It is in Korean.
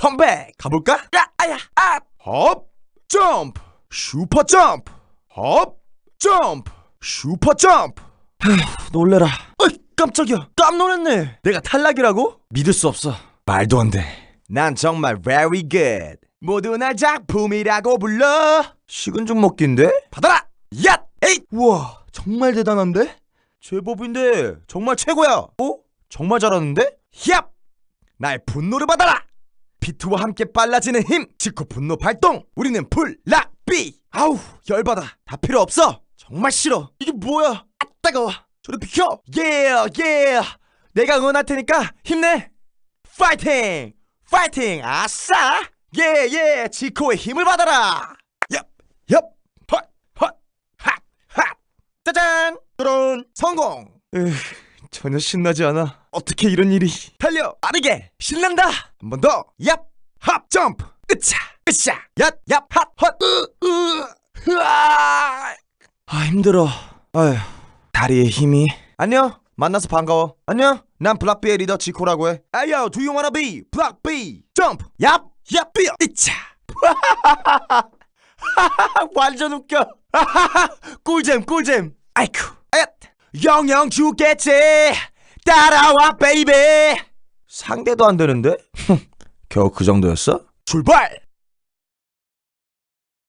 컴백! 가볼까? 야 아야 아헙 점프! 슈퍼 점프! 헙 점프! 슈퍼 점프! 놀래라. 어이 깜짝이야. 깜놀했네. 내가 탈락이라고? 믿을 수 없어. 말도 안 돼 난 정말 very good. 모두 날 작품이라고 불러. 식은 죽 먹기인데? 받아라! 얏 에잇! 우와 정말 대단한데? 제법인데 정말 최고야. 어? 정말 잘하는데? 얍! 나의 분노를 받아라 비트와 함께 빨라지는 힘 지코 분노 발동. 우리는 풀라비 아우 열받아. 다 필요 없어. 정말 싫어. 이게 뭐야? 아 따가워. 저리 비켜. 예예 예 내가 응원할 테니까 힘내. 파이팅 파이팅 아싸. 예예 지코의 힘을 받아라. 얍얍 헛 헛 핫 핫 짜잔. 드론 성공. 으 전혀 신나지 않아. 어떻게 이런 일이? 달려 빠르게 신난다. 한 번 더. 얍 합 점프. 으차 으쌰. 얍얍핫 헛 으 으 으아. 아 힘들어. 아휴 다리에 힘이. 안녕 만나서 반가워. 안녕 난 블락비의 리더 지코라고 해. 아요 do you 블락비? 점프. 얍얍 뛰어. 으차. 완전 웃겨. 꿀잼 꿀잼. 아이쿠 아얏 영영 죽겠지 따라와 베이베 상대도 안 되는데? 겨우 그 정도였어? 출발